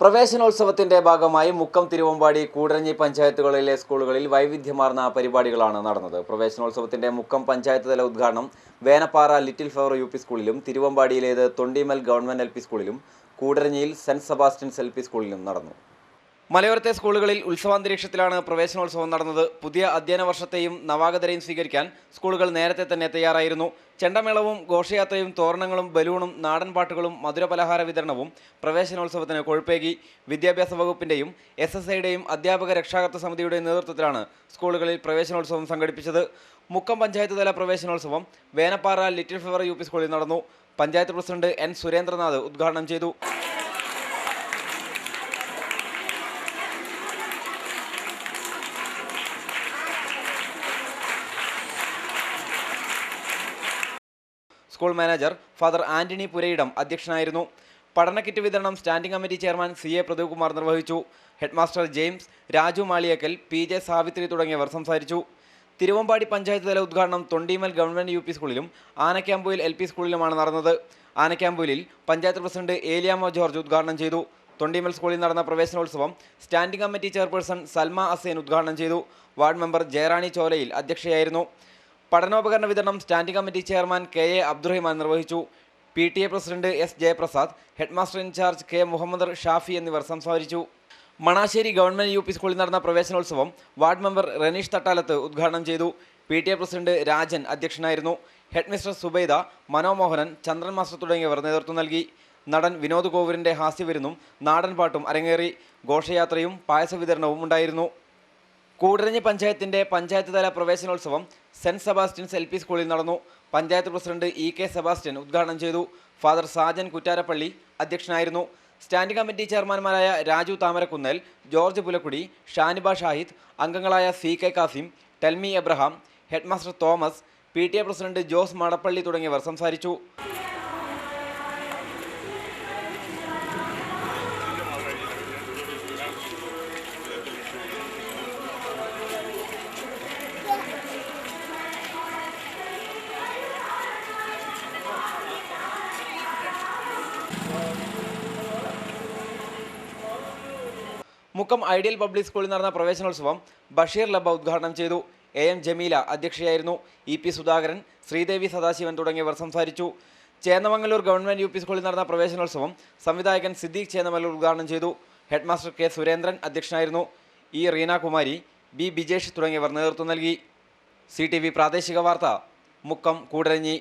പ്രവേശനോത്സവത്തിന്റെ ഭാഗമായി മുക്കം തിരുവമ്പാടി കൂടരഞ്ഞി പഞ്ചായത്തുകളിലെ സ്കൂളുകളിൽ വൈവിധ്യമാർന്ന പരിപാടികളാണ് നടന്നത്. പ്രവേശനോത്സവത്തിന്റെ മുക്കം പഞ്ചായത്ത് തല ഉദ്ഘാടനം വേനപ്പാറ ലിറ്റിൽ ഫ്ലവർ യു സ്കൂളിലും തിരുവമ്പാടിയിലേത് തൊണ്ടിമൽ ഗവൺമെന്റ് എൽ സ്കൂളിലും കൂടരഞ്ഞിയിൽ സെന്റ് സെബാസ്റ്റ്യൻസ് എൽ സ്കൂളിലും നടന്നു. മലയോരത്തെ സ്കൂളുകളിൽ ഉത്സവാന്തരീക്ഷത്തിലാണ് പ്രവേശനോത്സവം നടന്നത്. പുതിയ അധ്യയന വർഷത്തെയും നവാഗതരെയും സ്വീകരിക്കാൻ സ്കൂളുകൾ നേരത്തെ തന്നെ തയ്യാറായിരുന്നു. ചെണ്ടമേളവും ഘോഷയാത്രയും തോരണങ്ങളും ബലൂണും നാടൻ പാട്ടുകളും മധുരപലഹാര വിതരണവും പ്രവേശനോത്സവത്തിന് കൊഴുപ്പേകി. വിദ്യാഭ്യാസ വകുപ്പിന്റെയും എസ് എസ് ഐയുടെയും അധ്യാപക രക്ഷാകർത്ത സമിതിയുടെയും നേതൃത്വത്തിലാണ് സ്കൂളുകളിൽ പ്രവേശനോത്സവം സംഘടിപ്പിച്ചത്. മുക്കം പഞ്ചായത്ത് തല പ്രവേശനോത്സവം വേനപ്പാറ ലിറ്റിൽ ഫ്ലവർ യു സ്കൂളിൽ നടന്നു. പഞ്ചായത്ത് പ്രസിഡന്റ് എൻ സുരേന്ദ്രനാഥ് ഉദ്ഘാടനം ചെയ്തു. School manager father Antony Purayidam അധ്യക്ഷനായിരുന്നു. പഠന കിറ്റ് വിതരണം standing committee chairman C A Pradeepkumar നിർവഹിച്ചു. Headmaster James Raju Maliyakkal P J Savithri തുടങ്ങിയവർ സംസാരിച്ചു. തിരുവമ്പാടി പഞ്ചായത്ത് തല ഉദ്ഘാടനം തൊണ്ടിമൽ ഗവൺമെന്റ് യു പി സ്കൂളിലും ആനക്കാമ്പൂയിൽ എൽ പി സ്കൂളിലുമാണ് നടന്നത്. ആനക്കാമ്പൂരിൽ പഞ്ചായത്ത് പ്രസിഡന്റ് ഏലിയാമോ ജോർജ് ഉദ്ഘാടനം ചെയ്തു. തൊണ്ടിമൽ സ്കൂളിൽ നടന്ന പ്രവേശനോത്സവം standing committee chairperson Salma Asen ഉദ്ഘാടനം ചെയ്തു. വാർഡ് മെമ്പർ ജയറാണി ചോലയിൽ അധ്യക്ഷയായിരുന്നു. പഠനോപകരണ വിതരണം standing committee chairman K A Abdurahiman നിർവഹിച്ചു. P T A president S Jayaprasad headmaster in charge K Muhammad Shafi എന്നിവർ സംസാരിച്ചു. മണാശ്ശേരി ഗവൺമെന്റ് യു പി സ്കൂളിൽ നടന്ന പ്രവേശനോത്സവം വാർഡ് മെമ്പർ റനീഷ് തട്ടാലത്ത് ഉദ്ഘാടനം ചെയ്തു. P T A president Rajan അധ്യക്ഷനായിരുന്നു. ഹെഡ്മിസ്റ്റർ സുബൈദ മനോമോഹനൻ ചന്ദ്രൻ മാസ്റ്റർ തുടങ്ങിയവർ നേതൃത്വം നൽകി. നടൻ വിനോദ് കോവൂരിന്റെ ഹാസ്യവിരുന്നും നാടൻ പാട്ടും അരങ്ങേറി. ഘോഷയാത്രയും പായസ വിതരണവും ഉണ്ടായിരുന്നു. കൂടരഞ്ഞി പഞ്ചായത്തിന്റെ പഞ്ചായത്ത് തല പ്രവേശനോത്സവം സെന്റ് സെബാസ്റ്റ്യൻസ് എൽ പി സ്കൂളിൽ നടന്നു. Panchayat president E K Sebastian ഉദ്ഘാടനം ചെയ്തു. ഫാദർ സാജൻ കുറ്റാരപ്പള്ളി അധ്യക്ഷനായിരുന്നു. സ്റ്റാൻഡിംഗ് കമ്മിറ്റി ചെയർമാൻമാരായ രാജു താമരക്കുന്നൽ ജോർജ് പുലക്കുടി ഷാനിബ ഷാഹിദ് അംഗങ്ങളായ C K Kasim Telmy Abraham headmaster Thomas P T A president Jose Madappally തുടങ്ങിയവർ സംസാരിച്ചു. മുക്കം ഐഡിയൽ പബ്ലിക് സ്കൂളിൽ നടന്ന പ്രവേശനോത്സവം ബഷീർ ലബ ഉദ്ഘാടനം ചെയ്തു. എ എം ജമീല അധ്യക്ഷയായിരുന്നു. ഇ പി സുധാകരൻ ശ്രീദേവി സദാശിവൻ തുടങ്ങിയവർ സംസാരിച്ചു. ചേന്നമംഗലൂർ ഗവൺമെന്റ് യു പി സ്കൂളിൽ നടന്ന പ്രവേശനോത്സവം സംവിധായകൻ സിദ്ദീഖ് ചേന്നമല്ലൂർ ഉദ്ഘാടനം ചെയ്തു. ഹെഡ്മാസ്റ്റർ കെ സുരേന്ദ്രൻ അധ്യക്ഷനായിരുന്നു. ഇ റീനാകുമാരി ബി ബിജേഷ് തുടങ്ങിയവർ നേതൃത്വം നൽകി. സി പ്രാദേശിക വാർത്ത മുക്കം കൂടരഞ്ഞി.